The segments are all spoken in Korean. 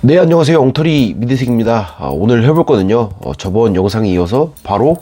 네 안녕하세요. 엉터리 미대생입니다. 아, 오늘 해볼 거는요. 어, 저번 영상에 이어서 바로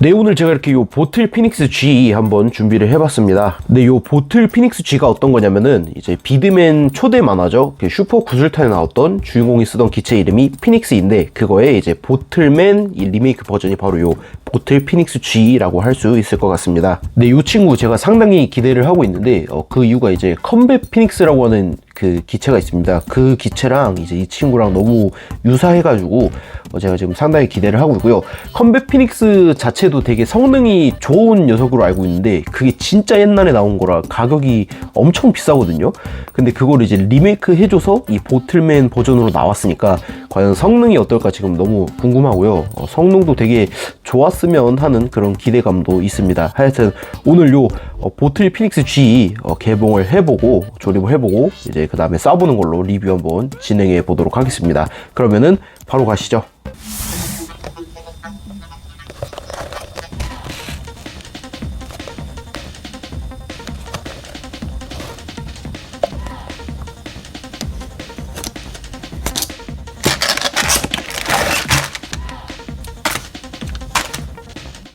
네 오늘 제가 이렇게 요 보틀 피닉스 G 한번 준비를 해봤습니다. 네요 보틀 피닉스 G가 어떤 거냐면은 이제 비드맨 초대 만화죠. 그 슈퍼 구슬탄에 나왔던 주인공이 쓰던 기체 이름이 피닉스인데 그거에 이제 보틀맨 이 리메이크 버전이 바로 요 보틀 피닉스 G라고 할 수 있을 것 같습니다. 네요 친구 제가 상당히 기대를 하고 있는데 어, 그 이유가 이제 컴백 피닉스라고 하는 그 기체가 있습니다. 그 기체랑 이제 이 친구랑 너무 유사해가지고 어, 제가 지금 상당히 기대를 하고 있고요. 컴백 피닉스 자체도 되게 성능이 좋은 녀석으로 알고 있는데 그게 진짜 옛날에 나온 거라 가격이 엄청 비싸거든요. 근데 그걸 이제 리메이크 해줘서 이 보틀맨 버전으로 나왔으니까 과연 성능이 어떨까 지금 너무 궁금하고요. 어, 성능도 되게 좋았으면 하는 그런 기대감도 있습니다. 하여튼 오늘 요 어, 보틀 피닉스 G 어, 개봉을 해보고 조립을 해보고 이제 그 다음에 써보는 걸로 리뷰 한번 진행해 보도록 하겠습니다. 그러면은 바로 가시죠.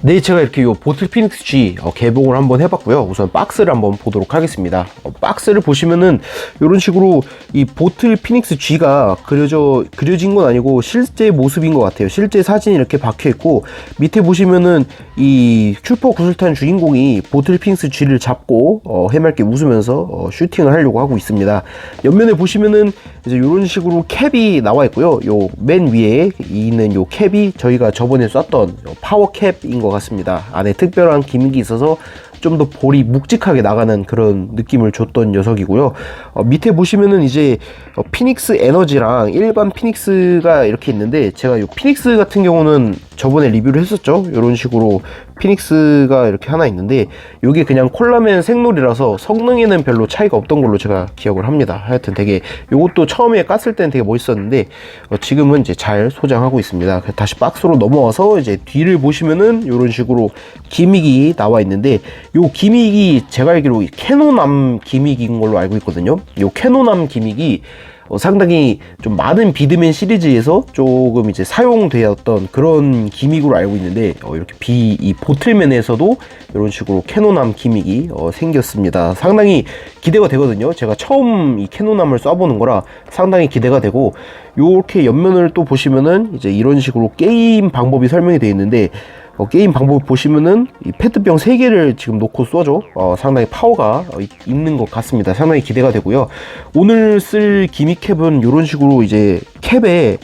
네, 제가 이렇게 요 보틀 피닉스 G 어, 개봉을 한번 해봤고요. 우선 박스를 한번 보도록 하겠습니다. 어, 박스를 보시면은 이런 식으로 이 보틀 피닉스 G가 그려져 그려진 건 아니고 실제 모습인 것 같아요. 실제 사진이 이렇게 박혀 있고 밑에 보시면은 이 슈퍼 구슬탄 주인공이 보틀 피닉스 G를 잡고 어, 해맑게 웃으면서 어, 슈팅을 하려고 하고 있습니다. 옆면에 보시면은 이제 이런 식으로 캡이 나와 있고요. 요 맨 위에 있는 요 캡이 저희가 저번에 썼던 파워 캡인 것 같습니다. 안에 특별한 기믹이 있어서 좀 더 볼이 묵직하게 나가는 그런 느낌을 줬던 녀석이고요. 어, 밑에 보시면은 이제 어, 피닉스 에너지랑 일반 피닉스가 이렇게 있는데 제가 이 피닉스 같은 경우는 저번에 리뷰를 했었죠. 이런 식으로 피닉스가 이렇게 하나 있는데 이게 그냥 콜라맨 생놀이라서 성능에는 별로 차이가 없던 걸로 제가 기억을 합니다. 하여튼 되게 이것도 처음에 깠을 때는 되게 멋있었는데 어, 지금은 이제 잘 소장하고 있습니다. 다시 박스로 넘어와서 이제 뒤를 보시면은 이런 식으로 기믹이 나와 있는데 요 기믹이 제가 알기로 캐노남 기믹인 걸로 알고 있거든요. 요 캐노남 기믹이 어, 상당히 좀 많은 비드맨 시리즈에서 조금 이제 사용되었던 그런 기믹으로 알고 있는데 어, 이렇게 비 이 보틀맨에서도 이런 식으로 캐노남 기믹이 어, 생겼습니다. 상당히 기대가 되거든요. 제가 처음 이 캐노남을 쏴보는 거라 상당히 기대가 되고 요렇게 옆면을 또 보시면은 이제 이런 식으로 게임 방법이 설명이 되어 있는데 어, 게임 방법 보시면은 이 페트병 3개를 지금 놓고 쏘죠. 어, 상당히 파워가 어, 이- 있는 것 같습니다. 상당히 기대가 되고요. 오늘 쓸 기믹캡은 이런 식으로 이제 캡에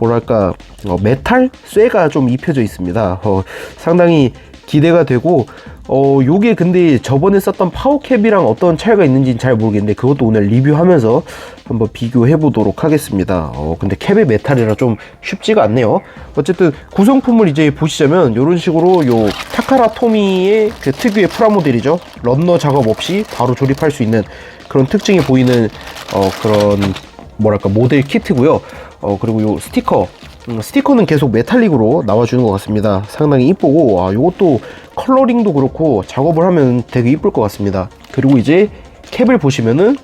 뭐랄까 어, 메탈 쇠가 좀 입혀져 있습니다. 어, 상당히 기대가 되고 어 요게 근데 저번에 썼던 파워캡이랑 어떤 차이가 있는지는 잘 모르겠는데 그것도 오늘 리뷰하면서 한번 비교해 보도록 하겠습니다. 어 근데 캡의 메탈이라 좀 쉽지가 않네요. 어쨌든 구성품을 이제 보시자면 이런 식으로 요 타카라 토미의 그 특유의 프라모델이죠. 런너 작업 없이 바로 조립할 수 있는 그런 특징이 보이는 어 그런 뭐랄까 모델 키트고요. 어 그리고 요 스티커 음, 스티커는 계속 메탈릭으로 나와주는 것 같습니다. 상당히 이쁘고 아 요것도 컬러링도 그렇고 작업을 하면 되게 이쁠 것 같습니다. 그리고 이제 캡을 보시면은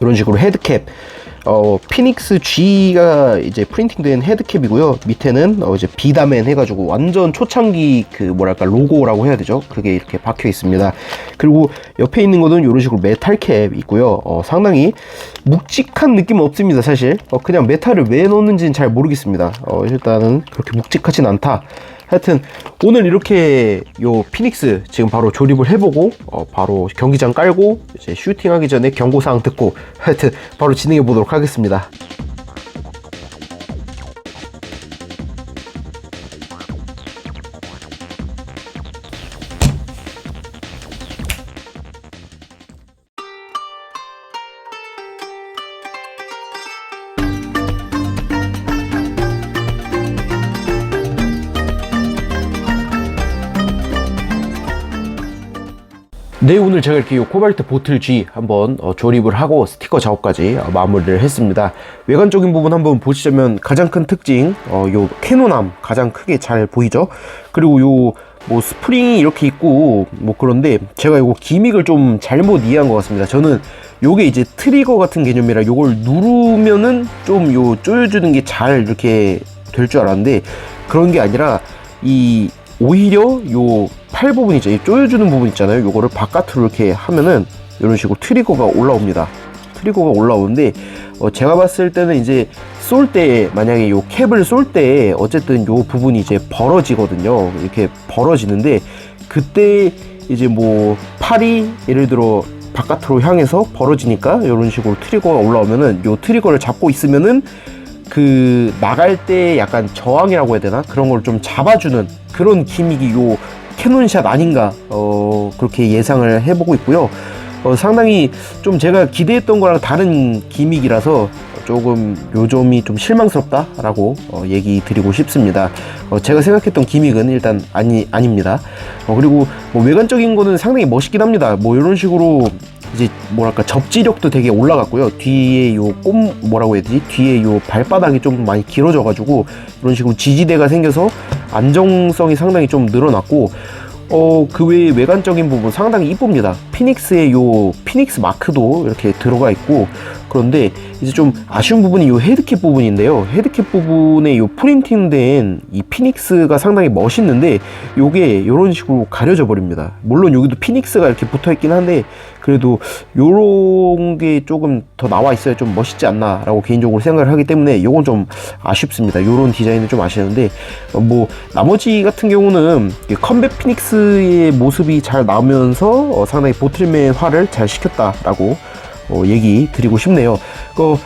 이런 식으로 헤드캡 어, 피닉스 G가 이제 프린팅된 헤드캡이고요. 밑에는 어, 이제 비다맨 해가지고 완전 초창기 그 뭐랄까 로고라고 해야 되죠. 그게 이렇게 박혀 있습니다. 그리고 옆에 있는 거는 이런 식으로 메탈캡 있고요. 어, 상당히 묵직한 느낌은 없습니다. 사실 어, 그냥 메탈을 왜 넣는지는 잘 모르겠습니다. 어, 일단은 그렇게 묵직하진 않다. 하여튼 오늘 이렇게 요 피닉스 지금 바로 조립을 해보고 어, 바로 경기장 깔고 이제 슈팅하기 전에 경고사항 듣고 하여튼 바로 진행해 보도록 하겠습니다. 네 오늘 제가 이렇게 요 코발트 보틀 G 한번 어, 조립을 하고 스티커 작업까지 어, 마무리를 했습니다. 외관적인 부분 한번 보시자면 가장 큰 특징 어, 요 캐노남 가장 크게 잘 보이죠? 그리고 요 뭐 스프링이 이렇게 있고 뭐 그런데 제가 이거 기믹을 좀 잘못 이해한 것 같습니다. 저는 요게 이제 트리거 같은 개념이라 요걸 누르면은 좀 요 조여주는 게 잘 이렇게 될 줄 알았는데 그런 게 아니라 이 오히려 요 팔 부분 있죠. 이 조여주는 부분 있잖아요. 요거를 바깥으로 이렇게 하면은 이런 식으로 트리거가 올라옵니다. 트리거가 올라오는데 어, 제가 봤을 때는 이제 쏠 때 만약에 요 캡을 쏠 때 어쨌든 요 부분이 이제 벌어지거든요. 이렇게 벌어지는데 그때 이제 뭐 팔이 예를 들어 바깥으로 향해서 벌어지니까 이런 식으로 트리거가 올라오면은 요 트리거를 잡고 있으면은 그 나갈 때 약간 저항이라고 해야 되나 그런 걸 좀 잡아주는 그런 기믹이 요 캐논샷 아닌가 어 그렇게 예상을 해보고 있고요 어 상당히 좀 제가 기대했던 거랑 다른 기믹이라서 조금 요 점이 좀 실망스럽다라고 어, 얘기 드리고 싶습니다. 어, 제가 생각했던 기믹은 일단 아니 아닙니다. 어, 그리고 뭐 외관적인 거는 상당히 멋있긴 합니다. 뭐 이런 식으로 이제 뭐랄까 접지력도 되게 올라갔고요. 뒤에 요 꼼 뭐라고 해야 되지? 뒤에 요 발바닥이 좀 많이 길어져 가지고 이런 식으로 지지대가 생겨서 안정성이 상당히 좀 늘어났고 어, 그 외에 외관적인 부분 상당히 이쁩니다. 피닉스의 요 피닉스 마크도 이렇게 들어가 있고 그런데 이제 좀 아쉬운 부분이 요 헤드캡 부분인데요. 헤드캡 부분에 요 프린팅된 이 피닉스가 상당히 멋있는데 요게 이런 식으로 가려져 버립니다. 물론 여기도 피닉스가 이렇게 붙어 있긴 한데 그래도 요런 게 조금 더 나와 있어야 좀 멋있지 않나라고 개인적으로 생각을 하기 때문에 요건 좀 아쉽습니다. 요런 디자인은 좀 아쉬운데 어, 뭐 나머지 같은 경우는 컴백 피닉스의 모습이 잘 나오면서 어, 상당히 보틀맨 화를 잘 시켰다라고 어, 얘기 드리고 싶네요. 그,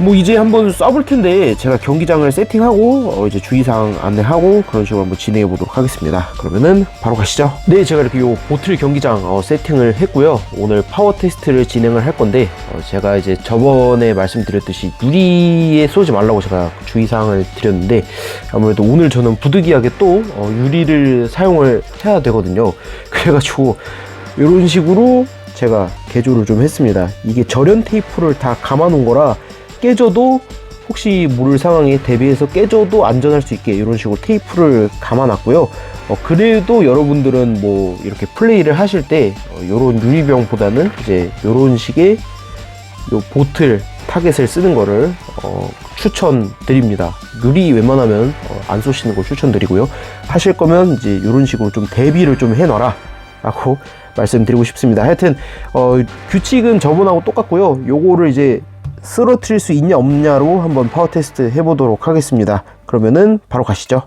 뭐 이제 한번 쏴볼 텐데 제가 경기장을 세팅하고 어, 이제 주의사항 안내하고 그런 식으로 한번 진행해 보도록 하겠습니다. 그러면은 바로 가시죠. 네, 제가 이렇게 요 보틀 경기장 어, 세팅을 했고요. 오늘 파워 테스트를 진행을 할 건데 어, 제가 이제 저번에 말씀드렸듯이 유리에 쏘지 말라고 제가 주의사항을 드렸는데 아무래도 오늘 저는 부득이하게 또 어, 유리를 사용을 해야 되거든요. 그래가지고 이런 식으로 제가 개조를 좀 했습니다. 이게 절연 테이프를 다 감아 놓은 거라 깨져도 혹시 모를 상황에 대비해서 깨져도 안전할 수 있게 이런 식으로 테이프를 감아 놨고요. 어, 그래도 여러분들은 뭐 이렇게 플레이를 하실 때 어, 이런 유리병보다는 이제 이런 식의 요 보틀 타겟을 쓰는 거를 어, 추천드립니다. 유리 웬만하면 어, 안 쏘시는 걸 추천드리고요. 하실 거면 이제 이런 식으로 좀 대비를 좀 해놔라 라고 말씀드리고 싶습니다. 하여튼 어, 규칙은 저번하고 똑같고요. 요거를 이제 쓰러트릴 수 있냐 없냐로 한번 파워 테스트 해보도록 하겠습니다. 그러면은 바로 가시죠.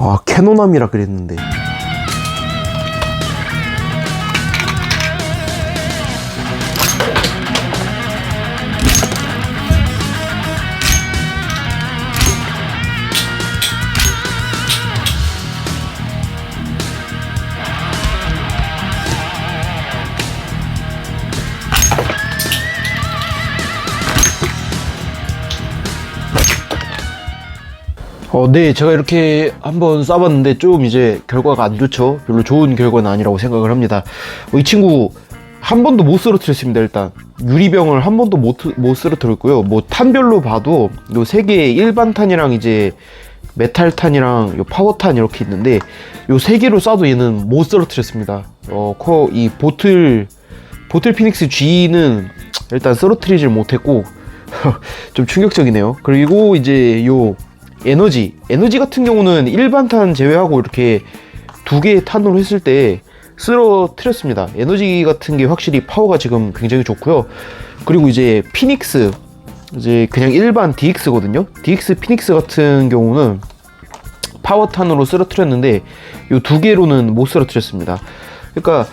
아 캐노남이라 그랬는데 어, 네, 제가 이렇게 한번 쏴봤는데 좀 이제 결과가 안 좋죠. 별로 좋은 결과는 아니라고 생각을 합니다. 어, 이 친구 한 번도 못 쓰러뜨렸습니다. 일단 유리병을 한 번도 못, 못 쓰러뜨렸고요. 뭐 탄별로 봐도 요 세 개의 일반 탄이랑 이제 메탈 탄이랑 요 파워 탄 이렇게 있는데 요 세 개로 쏴도 얘는 못 쓰러뜨렸습니다. 어, 커, 이 보틀 보틀 피닉스 G는 일단 쓰러뜨리질 못했고 좀 충격적이네요. 그리고 이제 요 에너지 에너지 같은 경우는 일반 탄 제외하고 이렇게 두 개의 탄으로 했을 때 쓰러뜨렸습니다. 에너지 같은 게 확실히 파워가 지금 굉장히 좋고요. 그리고 이제 피닉스 이제 그냥 일반 DX거든요. DX 피닉스 같은 경우는 파워탄으로 쓰러뜨렸는데 요두 개로는 못 쓰러뜨렸습니다. 그러니까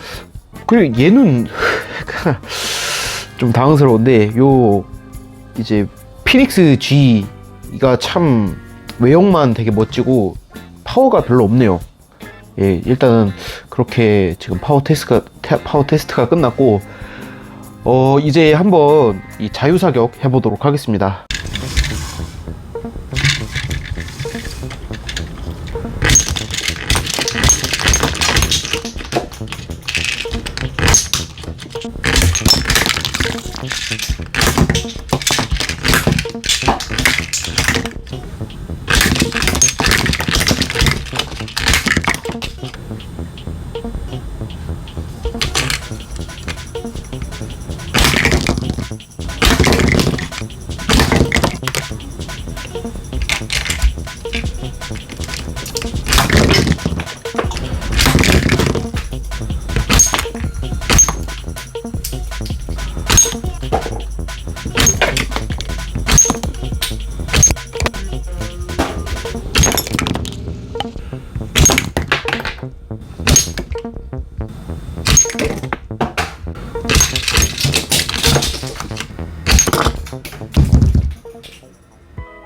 그리고 얘는 좀 당황스러운데 요 이제 피닉스 G가 참 외형만 되게 멋지고 파워가 별로 없네요. 예, 일단은 그렇게 지금 파워 테스트가 테- 파워 테스트가 끝났고 어 이제 한번 이 자유 사격 해보도록 하겠습니다.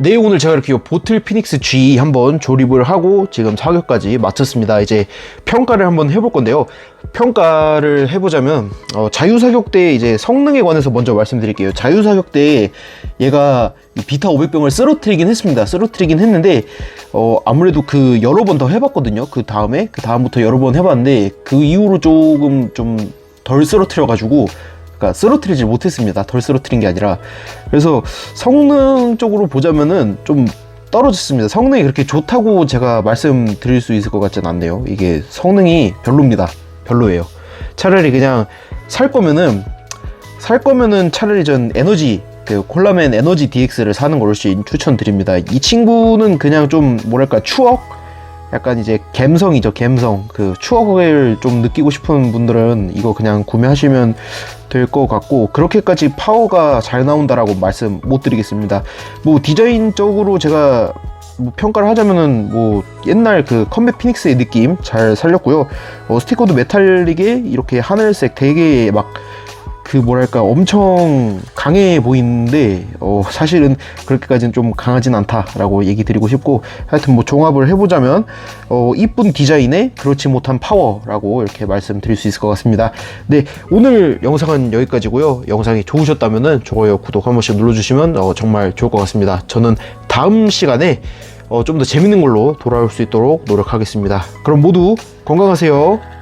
네, 오늘 제가 이렇게 요 보틀 피닉스 G 한번 조립을 하고 지금 사격까지 마쳤습니다. 이제 평가를 한번 해볼 건데요. 평가를 해보자면 어, 자유사격 때 이제 성능에 관해서 먼저 말씀드릴게요. 자유사격 때 얘가 이 비타 500병을 쓰러뜨리긴 했습니다. 쓰러뜨리긴 했는데 어, 아무래도 그 여러 번 더 해봤거든요. 그 다음에 그 다음부터 여러 번 해봤는데 그 이후로 조금 좀 덜 쓰러뜨려가지고 그러니까 쓰러뜨리지 못했습니다. 덜 쓰러뜨린 게 아니라 그래서 성능적으로 보자면은 좀 떨어졌습니다. 성능이 그렇게 좋다고 제가 말씀드릴 수 있을 것 같진 않네요. 이게 성능이 별로입니다. 별로예요. 차라리 그냥 살 거면은 살 거면은 차라리 전 에너지 그 콜라맨 에너지 DX를 사는 걸 훨씬 추천드립니다. 이 친구는 그냥 좀 뭐랄까 추억 약간 이제 갬성이죠 갬성. 그 추억을 좀 느끼고 싶은 분들은 이거 그냥 구매하시면 될 것 같고 그렇게까지 파워가 잘 나온다라고 말씀 못 드리겠습니다. 뭐 디자인적으로 제가 뭐 평가를 하자면은 뭐 옛날 그 컴뱃 피닉스의 느낌 잘 살렸고요. 어, 스티커도 메탈릭에 이렇게 하늘색 되게 막 그 뭐랄까 엄청 강해 보이는데 어 사실은 그렇게까지는 좀 강하진 않다라고 얘기 드리고 싶고 하여튼 뭐 종합을 해보자면 어 이쁜 디자인에 그렇지 못한 파워라고 이렇게 말씀드릴 수 있을 것 같습니다. 네 오늘 영상은 여기까지고요. 영상이 좋으셨다면은 좋아요 구독 한 번씩 눌러주시면 어, 정말 좋을 것 같습니다. 저는 다음 시간에 어, 좀 더 재밌는 걸로 돌아올 수 있도록 노력하겠습니다. 그럼 모두 건강하세요